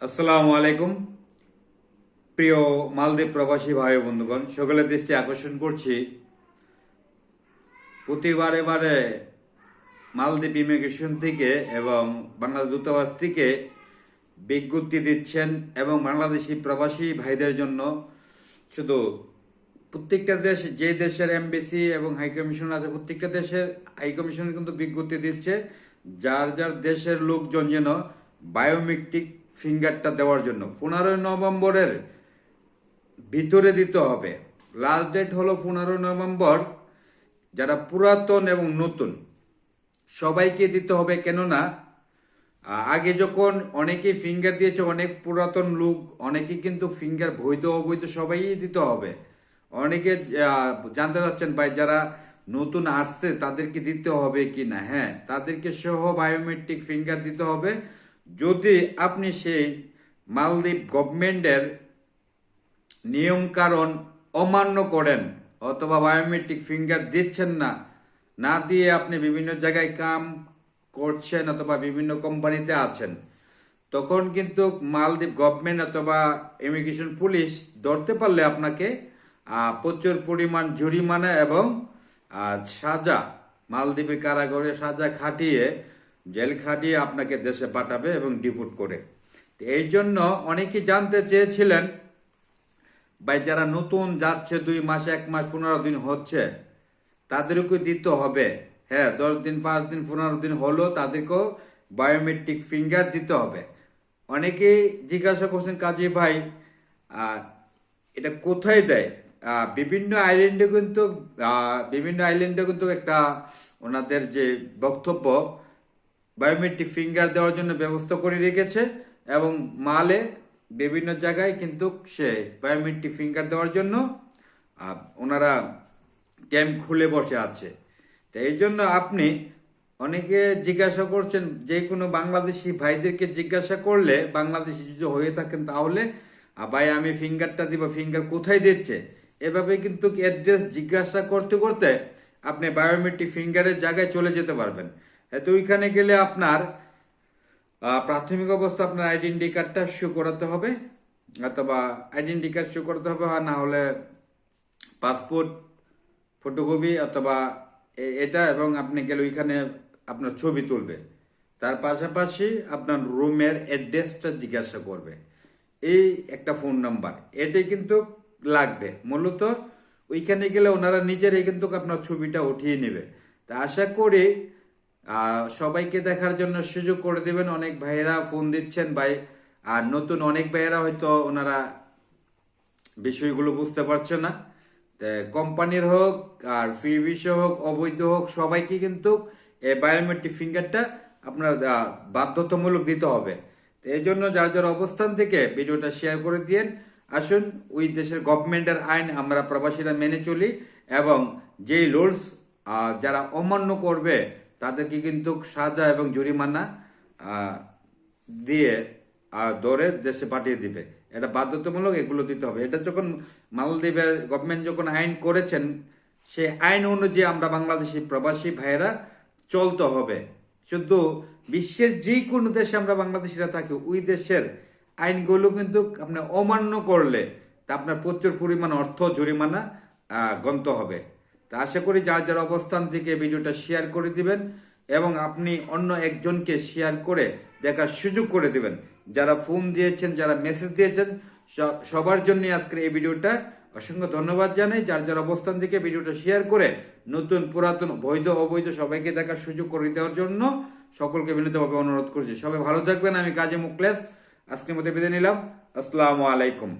আসসালামু আলাইকুম। প্রিয় মালদ্বীপ প্রবাসী ভাই বন্ধুগণ সকলের দৃষ্টি আকর্ষণ করছি। প্রতিবারে বারে মালদ্বীপ ইমিগ্রেশন থেকে এবং বাংলাদেশ দূতাবাস থেকে বিজ্ঞপ্তি দিচ্ছেন এবং বাংলাদেশি প্রবাসী ভাইদের জন্য শুধু প্রত্যেকটা দেশ, যে দেশের এমবিসি এবং হাইকমিশন আছে, প্রত্যেকটা দেশের হাইকমিশন কিন্তু বিজ্ঞপ্তি দিচ্ছে, যার যার দেশের লোকজন যেন বায়োমেট্রিক ফিঙ্গারটা দেওয়ার জন্য। পনেরোই নভেম্বরের ভিতরে দিতে হবে। লাস্ট ডেট হলো পনেরো নভেম্বর। যারা পুরাতন এবং নতুন, সবাইকে দিতে হবে। কেননা আগে যখন অনেকে ফিঙ্গার দিয়েছে, অনেক পুরাতন লোক অনেকে কিন্তু ফিঙ্গার বৈধ অবৈধ সবাই দিতে হবে। অনেকে জানতে চাচ্ছেন, ভাই, যারা নতুন আসছে, তাদেরকে দিতে হবে কি না? হ্যাঁ তাদেরকে সহ বায়োমেট্রিক ফিঙ্গার দিতে হবে। যদি আপনি সেই মালদ্বীপ গভর্নমেন্টের নিয়ম কারণ অমান্য করেন অথবা বায়োমেট্রিক ফিঙ্গার দিচ্ছেন না না দিয়ে আপনি বিভিন্ন জায়গায় কাম করছেন অথবা বিভিন্ন কোম্পানিতে আছেন, তখন কিন্তু মালদ্বীপ গভর্নমেন্ট অথবা ইমিগ্রেশন পুলিশ ধরতে পারলে আপনাকে প্রচুর পরিমাণ জরিমানা এবং সাজা, মালদ্বীপের কারাগারে সাজা খাটিয়ে জেল খাটিয়ে আপনাকে দেশে পাঠাবে এবং ডিপোর্ট করে। এই জন্য অনেকেই জানতে চেয়েছিলেন, ভাই যারা নতুন যাচ্ছে দুই মাস, এক মাস, পনেরো দিন হচ্ছে তাদেরকে দিতে হবে। হ্যাঁ দশ দিন, পাঁচ দিন, পনেরো দিন হলো তাদেরকেও বায়োমেট্রিক ফিঙ্গার দিতে হবে। অনেকেই জিজ্ঞাসা করছেন, কাজী ভাই এটা কোথায় দেয়? বিভিন্ন আইল্যান্ডে কিন্তু বিভিন্ন আইল্যান্ডে কিন্তু একটা ওনাদের যে বক্তব্য বায়োমেট্রিক ফিঙ্গার দেওয়ার জন্য ব্যবস্থা করে রেখেছে এবং মালে বিভিন্ন জায়গায় কিন্তু সে বায়োমেট্রিক ফিঙ্গার দেওয়ার জন্য ওনারা ক্যাম্প খুলে বসে আছে। তো এই জন্য আপনি অনেকে জিজ্ঞাসা করছেন, যে কোনো বাংলাদেশি ভাইদেরকে জিজ্ঞাসা করলে, বাংলাদেশি যদি হয়ে থাকেন তাহলে ভাই, আমি ফিঙ্গারটা দিব, ফিঙ্গার কোথায় দিচ্ছে? এভাবে কিন্তু অ্যাড্রেস জিজ্ঞাসা করতে করতে আপনি বায়োমেট্রিক ফিঙ্গারের জায়গায় চলে যেতে পারবেন। তো ওইখানে গেলে আপনার প্রাথমিক অবস্থা আপনার আইডেন্টি কার্ডটা শো করাতে হবে, অথবা আইডেন্টি কার্ড শো করতে হবে না হলে পাসপোর্ট ফটোকপি অথবা এটা এবং আপনি গেলে ওইখানে আপনার ছবি তুলবে। তার পাশাপাশি আপনার রুমের অ্যাড্রেসটা জিজ্ঞাসা করবে। এই একটা ফোন নাম্বার এটাই কিন্তু লাগবে। মূলত ওইখানে গেলে ওনারা নিজেরাই কিন্তু আপনার ছবিটা উঠিয়ে নেবে। তা আশা করি সবাইকে দেখার জন্য সুযোগ করে দেবেন। অনেক ভাইয়েরা ফোন দিচ্ছেন। ভাই, আর নতুন অনেক ভাইয়েরা হয়তো ওনারা বিষয়গুলো বুঝতে পারছে না। কোম্পানির হোক আর ফ্রি ভিসা হোক, অবৈধ হোক, সবাইকে কিন্তু এই বায়োমেট্রিক ফিঙ্গারটা আপনার বাধ্যতামূলক দিতে হবে। এই জন্য যার যার অবস্থান থেকে ভিডিওটা শেয়ার করে দিয়েন। আসুন, ওই দেশের গভর্নমেন্টের আইন আমরা প্রবাসীরা মেনে চলি এবং যেই রুলস যারা অমান্য করবে তাদেরকে কিন্তু সাজা এবং জরিমানা দিয়ে ধরে দেশে পাঠিয়ে দিবে। এটা বাধ্যতামূলক, এগুলো দিতে হবে। এটা যখন মালদ্বীপের গভর্নমেন্ট যখন আইন করেছেন সে আইন অনুযায়ী আমরা বাংলাদেশি প্রবাসী ভাইয়েরা চলতে হবে। শুধু বিশ্বের যে কোনো দেশে আমরা বাংলাদেশিরা থাকি, ওই দেশের আইনগুলো কিন্তু আপনি অমান্য করলে তা আপনার প্রচুর পরিমাণ অর্থ জরিমানা গন্ত হবে। তা আশা করি যার যার অবস্থান থেকে ভিডিওটা শেয়ার করে দিবেন এবং আপনি অন্য একজনকে শেয়ার করে দেখার সুযোগ করে দিবেন। যারা ফোন দিয়েছেন, যারা মেসেজ দিয়েছেন সবার জন্য আজকের এই ভিডিওটা অসংখ্য ধন্যবাদ জানাই। যার যার অবস্থান থেকে ভিডিওটা শেয়ার করে নতুন, পুরাতন, বৈধ, অবৈধ সবাইকে দেখার সুযোগ করে দেওয়ার জন্য সকলকে বিনীতভাবে অনুরোধ করছি। সবাই ভালো থাকবেন। আমি কাজী মুকলেস আজকের মধ্যে বিদায় নিলাম। আসসালামু আলাইকুম।